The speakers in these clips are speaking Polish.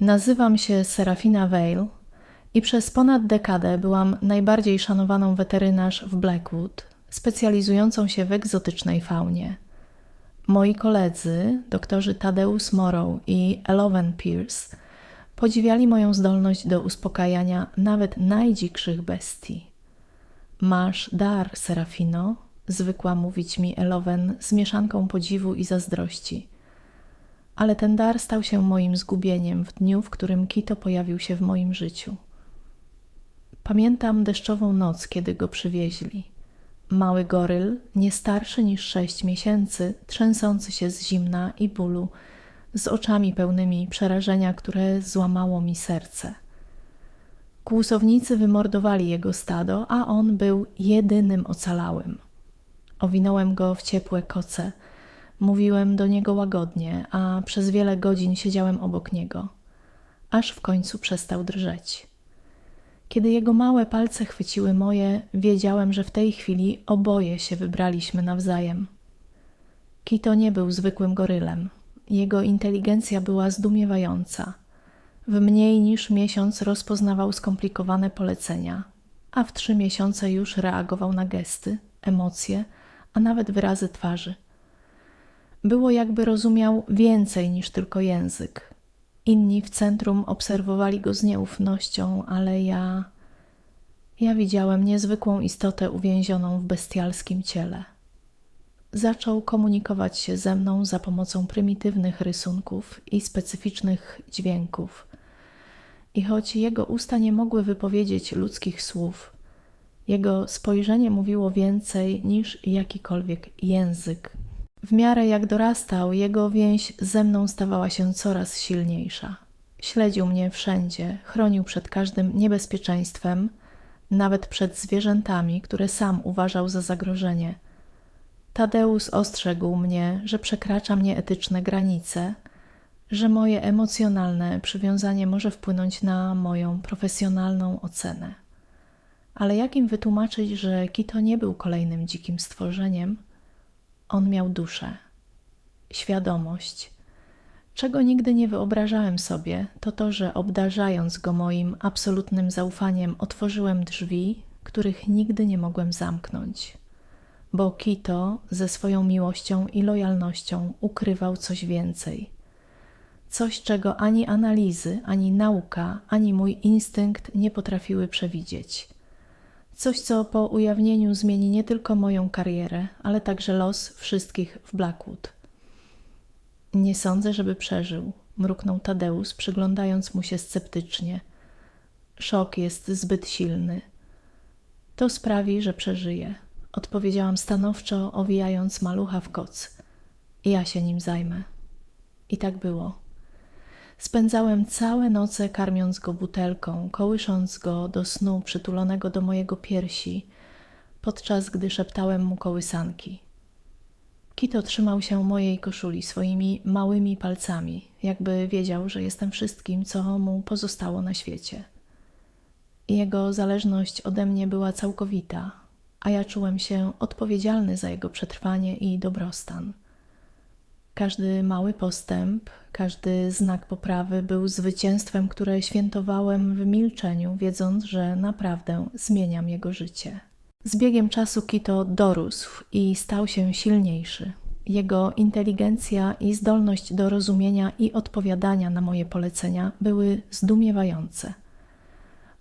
Nazywam się Serafina Vale i przez ponad dekadę byłam najbardziej szanowaną weterynarz w Blackwood, specjalizującą się w egzotycznej faunie. Moi koledzy, doktorzy Tadeusz Morrow i Elowen Pierce, podziwiali moją zdolność do uspokajania nawet najdzikszych bestii. Masz dar, Serafino, zwykła mówić mi Elowen z mieszanką podziwu i zazdrości. Ale ten dar stał się moim zgubieniem w dniu, w którym Kito pojawił się w moim życiu. Pamiętam deszczową noc, kiedy go przywieźli. Mały goryl, nie starszy niż sześć miesięcy, trzęsący się z zimna i bólu, z oczami pełnymi przerażenia, które złamało mi serce. Kłusownicy wymordowali jego stado, a on był jedynym ocalałym. Owinąłem go w ciepłe koce. Mówiłem do niego łagodnie, a przez wiele godzin siedziałem obok niego, aż w końcu przestał drżeć. Kiedy jego małe palce chwyciły moje, wiedziałem, że w tej chwili oboje się wybraliśmy nawzajem. Kito nie był zwykłym gorylem. Jego inteligencja była zdumiewająca. W mniej niż miesiąc rozpoznawał skomplikowane polecenia, a w trzy miesiące już reagował na gesty, emocje, a nawet wyrazy twarzy. Było jakby rozumiał więcej niż tylko język. Inni w centrum obserwowali go z nieufnością, ale ja. Ja widziałem niezwykłą istotę uwięzioną w bestialskim ciele. Zaczął komunikować się ze mną za pomocą prymitywnych rysunków i specyficznych dźwięków. I choć jego usta nie mogły wypowiedzieć ludzkich słów, jego spojrzenie mówiło więcej niż jakikolwiek język. W miarę jak dorastał, jego więź ze mną stawała się coraz silniejsza. Śledził mnie wszędzie, chronił przed każdym niebezpieczeństwem, nawet przed zwierzętami, które sam uważał za zagrożenie. Tadeusz ostrzegł mnie, że przekraczam nieetyczne granice, że moje emocjonalne przywiązanie może wpłynąć na moją profesjonalną ocenę. Ale jak im wytłumaczyć, że Kito nie był kolejnym dzikim stworzeniem? On miał duszę, świadomość. Czego nigdy nie wyobrażałem sobie, to to, że obdarzając go moim absolutnym zaufaniem, otworzyłem drzwi, których nigdy nie mogłem zamknąć. Bo Kito ze swoją miłością i lojalnością ukrywał coś więcej. Coś, czego ani analizy, ani nauka, ani mój instynkt nie potrafiły przewidzieć. Coś, co po ujawnieniu zmieni nie tylko moją karierę, ale także los wszystkich w Blackwood. Nie sądzę, żeby przeżył, mruknął Tadeusz, przyglądając mu się sceptycznie. Szok jest zbyt silny. To sprawi, że przeżyje, odpowiedziałam stanowczo, owijając malucha w koc. Ja się nim zajmę. I tak było. Spędzałem całe noce karmiąc go butelką, kołysząc go do snu przytulonego do mojego piersi, podczas gdy szeptałem mu kołysanki. Kito trzymał się mojej koszuli swoimi małymi palcami, jakby wiedział, że jestem wszystkim, co mu pozostało na świecie. Jego zależność ode mnie była całkowita, a ja czułem się odpowiedzialny za jego przetrwanie i dobrostan. Każdy mały postęp, każdy znak poprawy był zwycięstwem, które świętowałem w milczeniu, wiedząc, że naprawdę zmieniam jego życie. Z biegiem czasu Kito dorósł i stał się silniejszy. Jego inteligencja i zdolność do rozumienia i odpowiadania na moje polecenia były zdumiewające.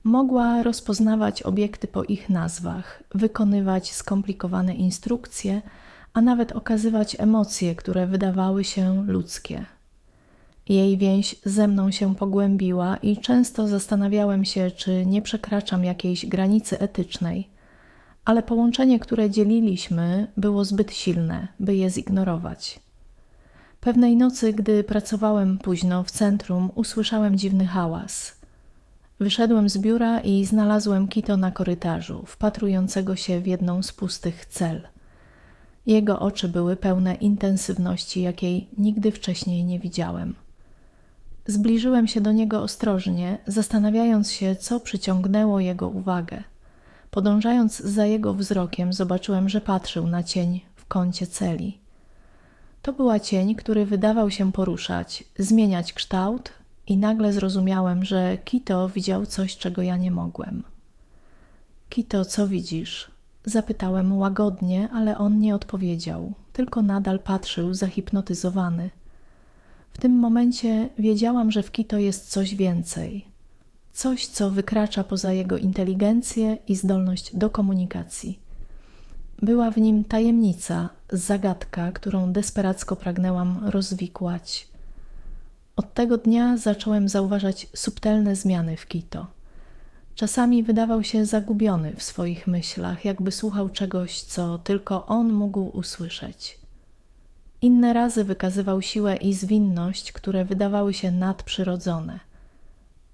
Mogła rozpoznawać obiekty po ich nazwach, wykonywać skomplikowane instrukcje, a nawet okazywać emocje, które wydawały się ludzkie. Jej więź ze mną się pogłębiła i często zastanawiałem się, czy nie przekraczam jakiejś granicy etycznej, ale połączenie, które dzieliliśmy, było zbyt silne, by je zignorować. Pewnej nocy, gdy pracowałem późno w centrum, usłyszałem dziwny hałas. Wyszedłem z biura i znalazłem Kito na korytarzu, wpatrującego się w jedną z pustych cel. Jego oczy były pełne intensywności, jakiej nigdy wcześniej nie widziałem. Zbliżyłem się do niego ostrożnie, zastanawiając się, co przyciągnęło jego uwagę. Podążając za jego wzrokiem, zobaczyłem, że patrzył na cień w kącie celi. To była cień, który wydawał się poruszać, zmieniać kształt I nagle zrozumiałem, że Kito widział coś, czego ja nie mogłem. Kito, co widzisz? Zapytałem łagodnie, ale on nie odpowiedział, tylko nadal patrzył zahipnotyzowany. W tym momencie wiedziałam, że w Kito jest coś więcej. Coś, co wykracza poza jego inteligencję i zdolność do komunikacji. Była w nim tajemnica, zagadka, którą desperacko pragnęłam rozwikłać. Od tego dnia zacząłem zauważać subtelne zmiany w Kito. Czasami wydawał się zagubiony w swoich myślach, jakby słuchał czegoś, co tylko on mógł usłyszeć. Inne razy wykazywał siłę i zwinność, które wydawały się nadprzyrodzone.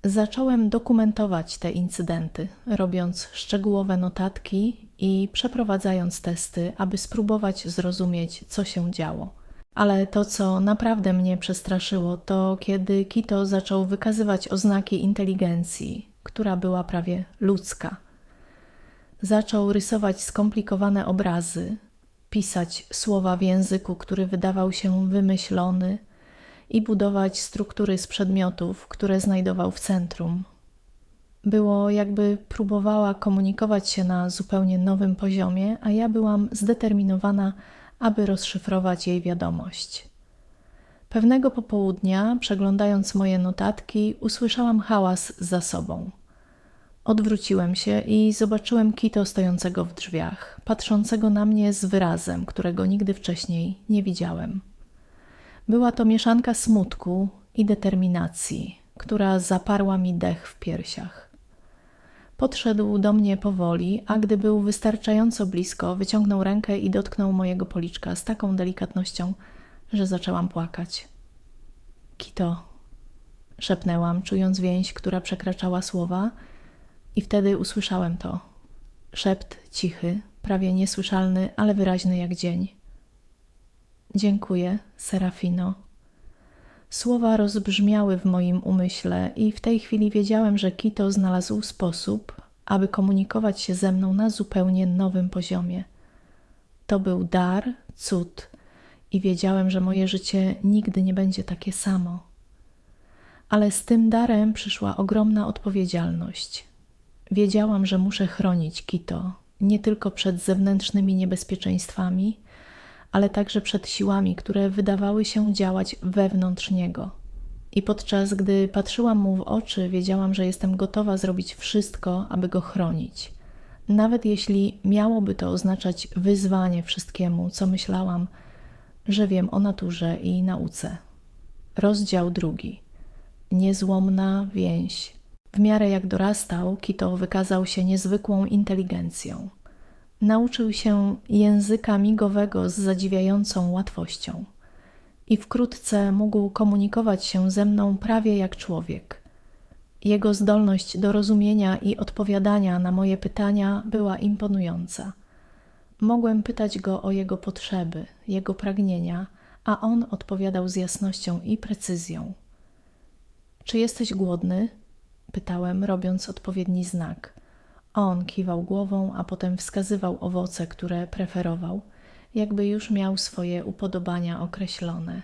Zacząłem dokumentować te incydenty, robiąc szczegółowe notatki i przeprowadzając testy, aby spróbować zrozumieć, co się działo. Ale to, co naprawdę mnie przestraszyło, to kiedy Kito zaczął wykazywać oznaki inteligencji, która była prawie ludzka. Zaczął rysować skomplikowane obrazy, pisać słowa w języku, który wydawał się wymyślony, i budować struktury z przedmiotów, które znajdował w centrum. Było jakby próbowała komunikować się na zupełnie nowym poziomie, a ja byłam zdeterminowana, aby rozszyfrować jej wiadomość. Pewnego popołudnia, przeglądając moje notatki, usłyszałam hałas za sobą. Odwróciłem się i zobaczyłem Kito stojącego w drzwiach, patrzącego na mnie z wyrazem, którego nigdy wcześniej nie widziałem. Była to mieszanka smutku i determinacji, która zaparła mi dech w piersiach. Podszedł do mnie powoli, a gdy był wystarczająco blisko, wyciągnął rękę i dotknął mojego policzka z taką delikatnością, że zaczęłam płakać. Kito, szepnęłam, czując więź, która przekraczała słowa, i wtedy usłyszałem to. Szept cichy, prawie niesłyszalny, ale wyraźny jak dzień. Dziękuję, Serafino. Słowa rozbrzmiały w moim umyśle i w tej chwili wiedziałem, że Kito znalazł sposób, aby komunikować się ze mną na zupełnie nowym poziomie. To był dar, cud i wiedziałem, że moje życie nigdy nie będzie takie samo. Ale z tym darem przyszła ogromna odpowiedzialność. Wiedziałam, że muszę chronić Kito nie tylko przed zewnętrznymi niebezpieczeństwami, ale także przed siłami, które wydawały się działać wewnątrz niego. I podczas gdy patrzyłam mu w oczy, wiedziałam, że jestem gotowa zrobić wszystko, aby go chronić. Nawet jeśli miałoby to oznaczać wyzwanie wszystkiemu, co myślałam, że wiem o naturze i nauce. Rozdział drugi. Niezłomna więź. W miarę jak dorastał, Kito wykazał się niezwykłą inteligencją. Nauczył się języka migowego z zadziwiającą łatwością i wkrótce mógł komunikować się ze mną prawie jak człowiek. Jego zdolność do rozumienia i odpowiadania na moje pytania była imponująca. Mogłem pytać go o jego potrzeby, jego pragnienia, a on odpowiadał z jasnością i precyzją. Czy jesteś głodny? pytałem, robiąc odpowiedni znak. On kiwał głową, a potem wskazywał owoce, które preferował, jakby już miał swoje upodobania określone.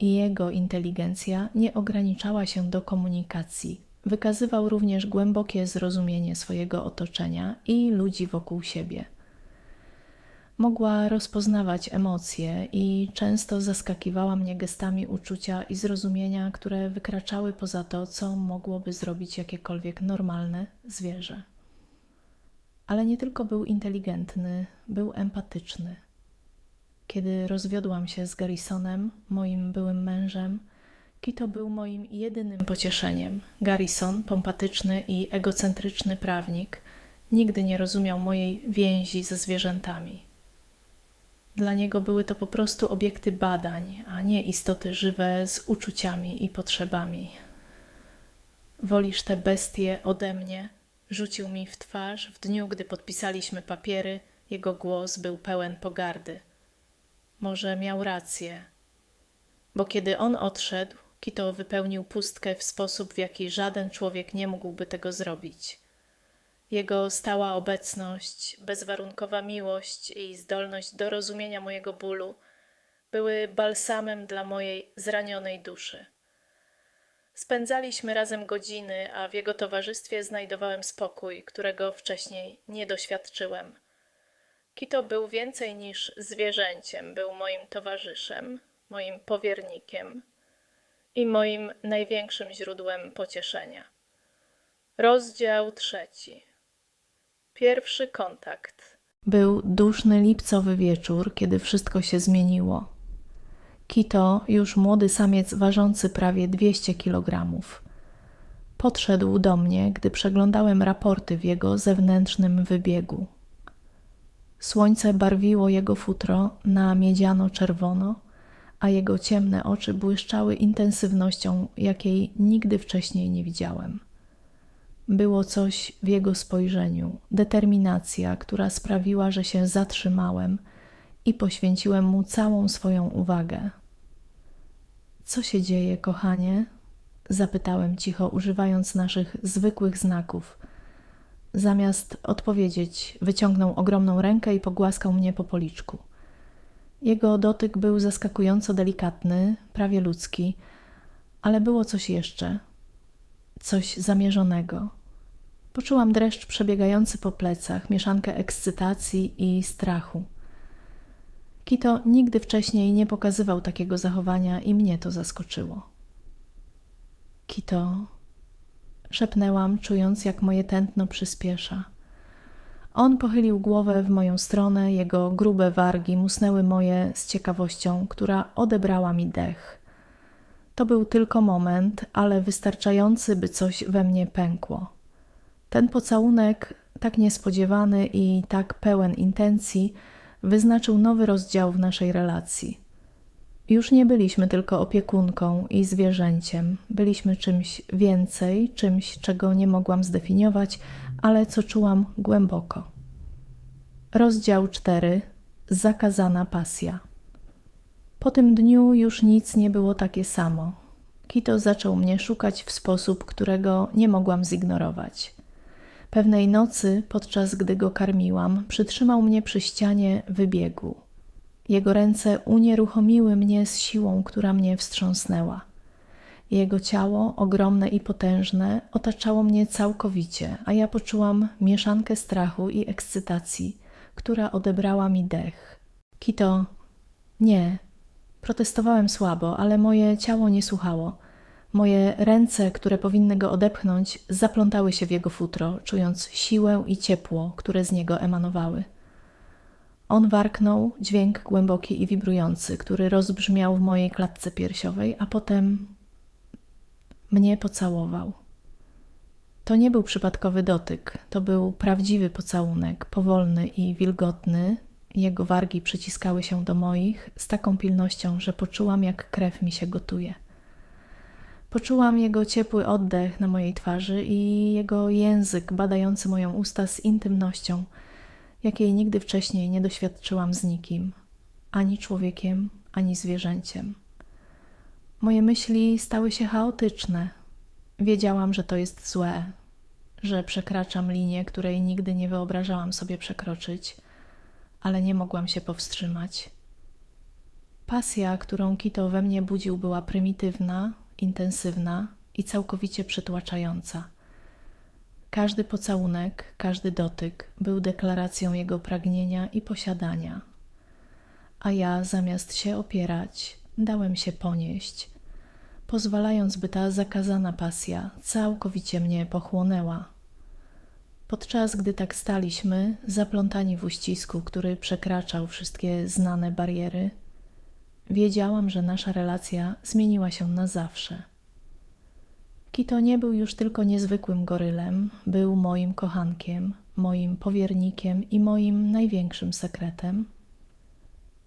I jego inteligencja nie ograniczała się do komunikacji. Wykazywał również głębokie zrozumienie swojego otoczenia i ludzi wokół siebie. Mogła rozpoznawać emocje i często zaskakiwała mnie gestami uczucia i zrozumienia, które wykraczały poza to, co mogłoby zrobić jakiekolwiek normalne zwierzę. Ale nie tylko był inteligentny, był empatyczny. Kiedy rozwiodłam się z Garrisonem, moim byłym mężem, Kito był moim jedynym pocieszeniem. Garrison, pompatyczny i egocentryczny prawnik, nigdy nie rozumiał mojej więzi ze zwierzętami. Dla niego były to po prostu obiekty badań, a nie istoty żywe z uczuciami i potrzebami. Wolisz te bestie ode mnie? Rzucił mi w twarz w dniu, gdy podpisaliśmy papiery. Jego głos był pełen pogardy. Może miał rację, bo kiedy on odszedł, Kito wypełnił pustkę w sposób, w jaki żaden człowiek nie mógłby tego zrobić. Jego stała obecność, bezwarunkowa miłość i zdolność do rozumienia mojego bólu były balsamem dla mojej zranionej duszy. Spędzaliśmy razem godziny, a w jego towarzystwie znajdowałem spokój, którego wcześniej nie doświadczyłem. Kito był więcej niż zwierzęciem, był moim towarzyszem, moim powiernikiem i moim największym źródłem pocieszenia. Rozdział trzeci. Pierwszy kontakt. Był duszny lipcowy wieczór, kiedy wszystko się zmieniło. Kito, już młody samiec ważący prawie 200 kg. Podszedł do mnie, gdy przeglądałem raporty w jego zewnętrznym wybiegu. Słońce barwiło jego futro na miedziano-czerwono, a jego ciemne oczy błyszczały intensywnością, jakiej nigdy wcześniej nie widziałem. Było coś w jego spojrzeniu, determinacja, która sprawiła, że się zatrzymałem i poświęciłem mu całą swoją uwagę. Co się dzieje, kochanie? Zapytałem cicho, używając naszych zwykłych znaków. Zamiast odpowiedzieć, wyciągnął ogromną rękę i pogłaskał mnie po policzku. Jego dotyk był zaskakująco delikatny, prawie ludzki, ale było coś jeszcze, coś zamierzonego. Poczułam dreszcz przebiegający po plecach, mieszankę ekscytacji i strachu. Kito nigdy wcześniej nie pokazywał takiego zachowania i mnie to zaskoczyło. Kito, szepnęłam, czując jak moje tętno przyspiesza. On pochylił głowę w moją stronę, jego grube wargi musnęły moje z ciekawością, która odebrała mi dech. To był tylko moment, ale wystarczający, by coś we mnie pękło. Ten pocałunek, tak niespodziewany i tak pełen intencji, wyznaczył nowy rozdział w naszej relacji. Już nie byliśmy tylko opiekunką i zwierzęciem, byliśmy czymś więcej, czymś, czego nie mogłam zdefiniować, ale co czułam głęboko. Rozdział 4 Zakazana pasja. Po tym dniu już nic nie było takie samo. Kito zaczął mnie szukać w sposób, którego nie mogłam zignorować. Pewnej nocy, podczas gdy go karmiłam, przytrzymał mnie przy ścianie wybiegu. Jego ręce unieruchomiły mnie z siłą, która mnie wstrząsnęła. Jego ciało, ogromne i potężne, otaczało mnie całkowicie, a ja poczułam mieszankę strachu i ekscytacji, która odebrała mi dech. Kito, nie. Protestowałem słabo, ale moje ciało nie słuchało. Moje ręce, które powinny go odepchnąć, zaplątały się w jego futro, czując siłę i ciepło, które z niego emanowały. On warknął, dźwięk głęboki i wibrujący, który rozbrzmiał w mojej klatce piersiowej, a potem mnie pocałował. To nie był przypadkowy dotyk, to był prawdziwy pocałunek, powolny i wilgotny. Jego wargi przyciskały się do moich z taką pilnością, że poczułam, jak krew mi się gotuje. Poczułam jego ciepły oddech na mojej twarzy i jego język badający moją usta z intymnością, jakiej nigdy wcześniej nie doświadczyłam z nikim, ani człowiekiem, ani zwierzęciem. Moje myśli stały się chaotyczne. Wiedziałam, że to jest złe, że przekraczam linię, której nigdy nie wyobrażałam sobie przekroczyć, ale nie mogłam się powstrzymać. Pasja, którą Kito we mnie budził, była prymitywna, intensywna i całkowicie przytłaczająca. Każdy pocałunek, każdy dotyk był deklaracją jego pragnienia i posiadania. A ja, zamiast się opierać, dałem się ponieść, pozwalając, by ta zakazana pasja całkowicie mnie pochłonęła. Podczas gdy tak staliśmy, zaplątani w uścisku, który przekraczał wszystkie znane bariery, wiedziałam, że nasza relacja zmieniła się na zawsze. Kito nie był już tylko niezwykłym gorylem, był moim kochankiem, moim powiernikiem i moim największym sekretem.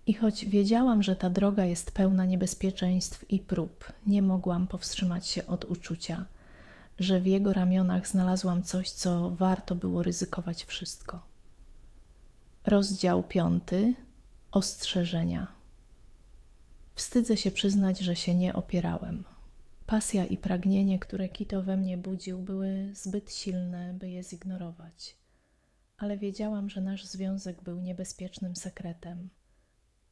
I choć wiedziałam, że ta droga jest pełna niebezpieczeństw i prób, nie mogłam powstrzymać się od uczucia, że w jego ramionach znalazłam coś, co warto było ryzykować wszystko. Rozdział piąty Ostrzeżenia. Wstydzę się przyznać, że się nie opierałem. Pasja i pragnienie, które Kito we mnie budził, były zbyt silne, by je zignorować. Ale wiedziałam, że nasz związek był niebezpiecznym sekretem,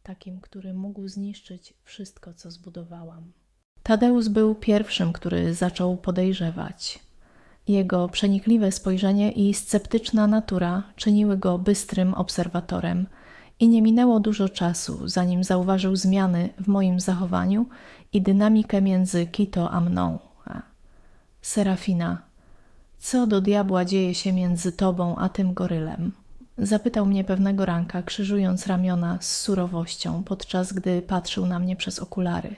takim, który mógł zniszczyć wszystko, co zbudowałam. Tadeusz był pierwszym, który zaczął podejrzewać. Jego przenikliwe spojrzenie i sceptyczna natura czyniły go bystrym obserwatorem, i nie minęło dużo czasu, zanim zauważył zmiany w moim zachowaniu i dynamikę między Kito a mną. Serafina, co do diabła dzieje się między tobą a tym gorylem? Zapytał mnie pewnego ranka, krzyżując ramiona z surowością, podczas gdy patrzył na mnie przez okulary.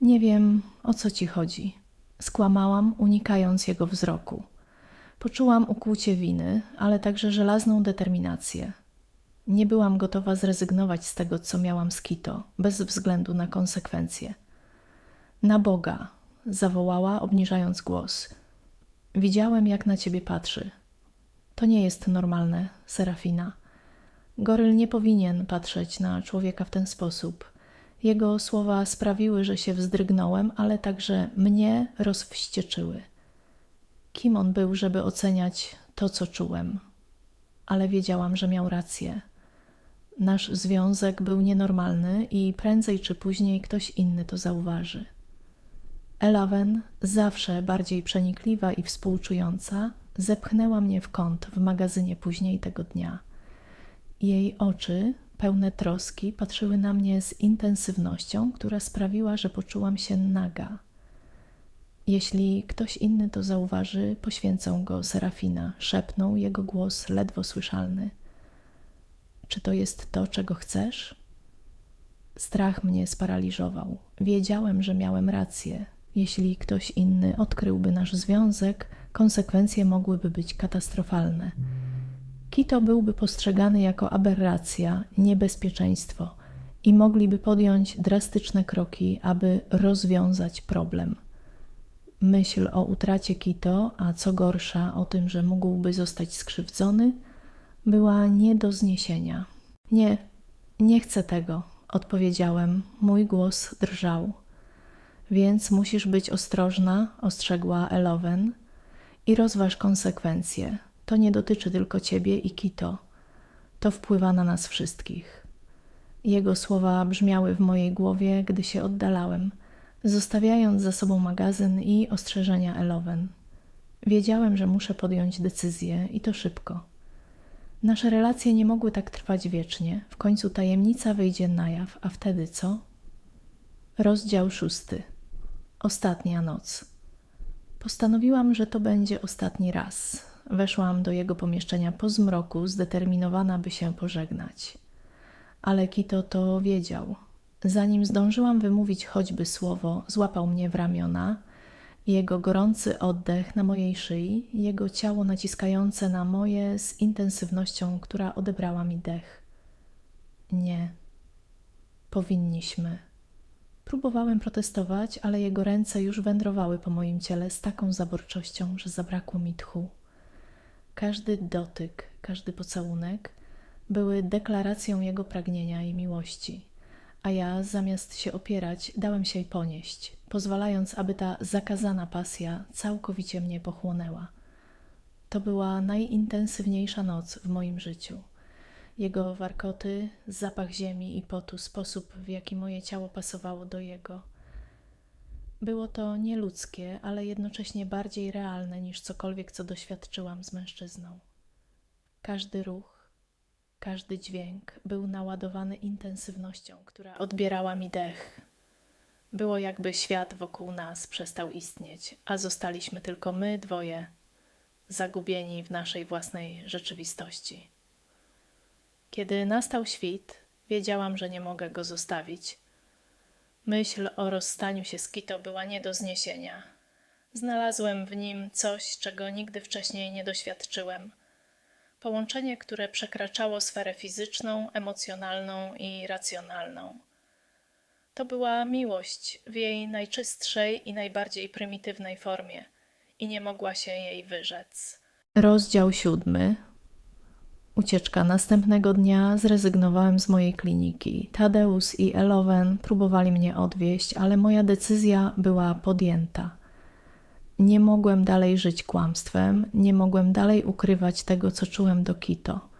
Nie wiem, o co ci chodzi. Skłamałam, unikając jego wzroku. Poczułam ukłucie winy, ale także żelazną determinację. Nie byłam gotowa zrezygnować z tego, co miałam z Kito, bez względu na konsekwencje. Na Boga, zawołała, obniżając głos. Widziałem, jak na ciebie patrzy. To nie jest normalne, Serafina. Goryl nie powinien patrzeć na człowieka w ten sposób. Jego słowa sprawiły, że się wzdrygnąłem, ale także mnie rozwścieczyły. Kim on był, żeby oceniać to, co czułem? Ale wiedziałam, że miał rację. Nasz związek był nienormalny i prędzej czy później ktoś inny to zauważy. Elawen, zawsze bardziej przenikliwa i współczująca, zepchnęła mnie w kąt w magazynie później tego dnia. Jej oczy, pełne troski, patrzyły na mnie z intensywnością, która sprawiła, że poczułam się naga. Jeśli ktoś inny to zauważy, poświęcą go Serafina, szepnął jego głos ledwo słyszalny. Czy to jest to, czego chcesz? Strach mnie sparaliżował. Wiedziałem, że miałem rację. Jeśli ktoś inny odkryłby nasz związek, konsekwencje mogłyby być katastrofalne. Kito byłby postrzegany jako aberracja, niebezpieczeństwo i mogliby podjąć drastyczne kroki, aby rozwiązać problem. Myśl o utracie Kito, a co gorsza o tym, że mógłby zostać skrzywdzony, była nie do zniesienia. Nie, nie chcę tego, odpowiedziałem. Mój głos drżał. Więc musisz być ostrożna, ostrzegła Elowen, i rozważ konsekwencje. To nie dotyczy tylko ciebie i Kito. To wpływa na nas wszystkich. Jego słowa brzmiały w mojej głowie, gdy się oddalałem, zostawiając za sobą magazyn i ostrzeżenia Elowen. Wiedziałem, że muszę podjąć decyzję i to szybko. Nasze relacje nie mogły tak trwać wiecznie. W końcu tajemnica wyjdzie na jaw, a wtedy co? Rozdział szósty. Ostatnia noc. Postanowiłam, że to będzie ostatni raz. Weszłam do jego pomieszczenia po zmroku, zdeterminowana, by się pożegnać. Ale Kito to wiedział. Zanim zdążyłam wymówić choćby słowo, złapał mnie w ramiona jego gorący oddech na mojej szyi, jego ciało naciskające na moje z intensywnością, która odebrała mi dech. Nie. Powinniśmy. Próbowałem protestować, ale jego ręce już wędrowały po moim ciele z taką zaborczością, że zabrakło mi tchu. Każdy dotyk, każdy pocałunek były deklaracją jego pragnienia i miłości a ja zamiast się opierać, dałem się jej ponieść, pozwalając, aby ta zakazana pasja całkowicie mnie pochłonęła. To była najintensywniejsza noc w moim życiu. Jego warkoty, zapach ziemi i potu, sposób, w jaki moje ciało pasowało do jego. Było to nieludzkie, ale jednocześnie bardziej realne niż cokolwiek, co doświadczyłam z mężczyzną. Każdy ruch, każdy dźwięk był naładowany intensywnością, która odbierała mi dech. Było jakby świat wokół nas przestał istnieć, a zostaliśmy tylko my dwoje, zagubieni w naszej własnej rzeczywistości. Kiedy nastał świt, wiedziałam, że nie mogę go zostawić. Myśl o rozstaniu się z Kito była nie do zniesienia. Znalazłem w nim coś, czego nigdy wcześniej nie doświadczyłem – połączenie, które przekraczało sferę fizyczną, emocjonalną i racjonalną. To była miłość w jej najczystszej i najbardziej prymitywnej formie, i nie mogła się jej wyrzec. Rozdział siódmy. Ucieczka następnego dnia zrezygnowałem z mojej kliniki. Tadeusz i Elowen próbowali mnie odwieźć, ale moja decyzja była podjęta. Nie mogłem dalej żyć kłamstwem, nie mogłem dalej ukrywać tego, co czułem do Kito.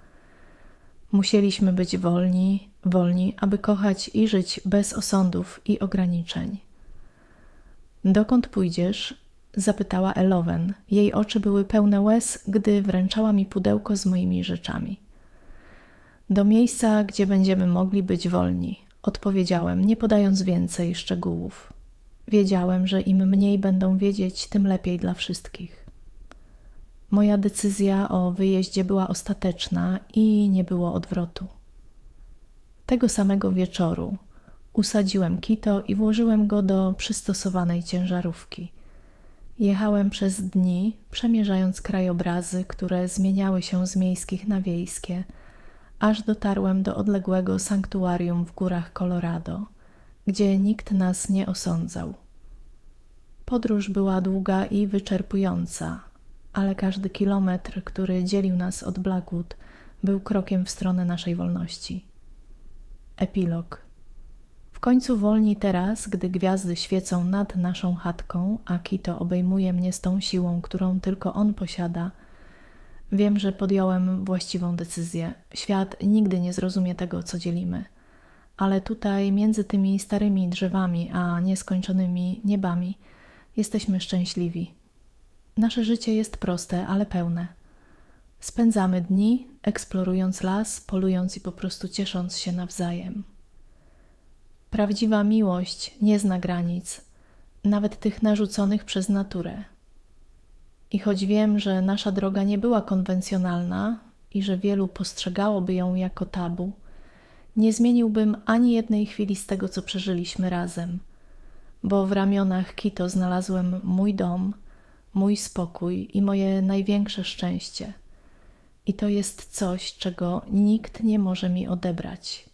Musieliśmy być wolni, wolni, aby kochać i żyć bez osądów i ograniczeń. Dokąd pójdziesz? zapytała Elowen. Jej oczy były pełne łez, gdy wręczała mi pudełko z moimi rzeczami. Do miejsca, gdzie będziemy mogli być wolni, odpowiedziałem, nie podając więcej szczegółów. Wiedziałem, że im mniej będą wiedzieć, tym lepiej dla wszystkich. Moja decyzja o wyjeździe była ostateczna i nie było odwrotu. Tego samego wieczoru usadziłem Kito i włożyłem go do przystosowanej ciężarówki. Jechałem przez dni, przemierzając krajobrazy, które zmieniały się z miejskich na wiejskie, aż dotarłem do odległego sanktuarium w górach Colorado, gdzie nikt nas nie osądzał. Podróż była długa i wyczerpująca, ale każdy kilometr, który dzielił nas od Blackwood, był krokiem w stronę naszej wolności. Epilog. W końcu wolni teraz, gdy gwiazdy świecą nad naszą chatką, a Kito obejmuje mnie z tą siłą, którą tylko on posiada. Wiem, że podjąłem właściwą decyzję. Świat nigdy nie zrozumie tego, co dzielimy. Ale tutaj, między tymi starymi drzewami a nieskończonymi niebami, jesteśmy szczęśliwi. Nasze życie jest proste, ale pełne. Spędzamy dni, eksplorując las, polując i po prostu ciesząc się nawzajem. Prawdziwa miłość nie zna granic, nawet tych narzuconych przez naturę. I choć wiem, że nasza droga nie była konwencjonalna i że wielu postrzegałoby ją jako tabu, nie zmieniłbym ani jednej chwili z tego, co przeżyliśmy razem, bo w ramionach Kito znalazłem mój dom, mój spokój i moje największe szczęście. I to jest coś, czego nikt nie może mi odebrać.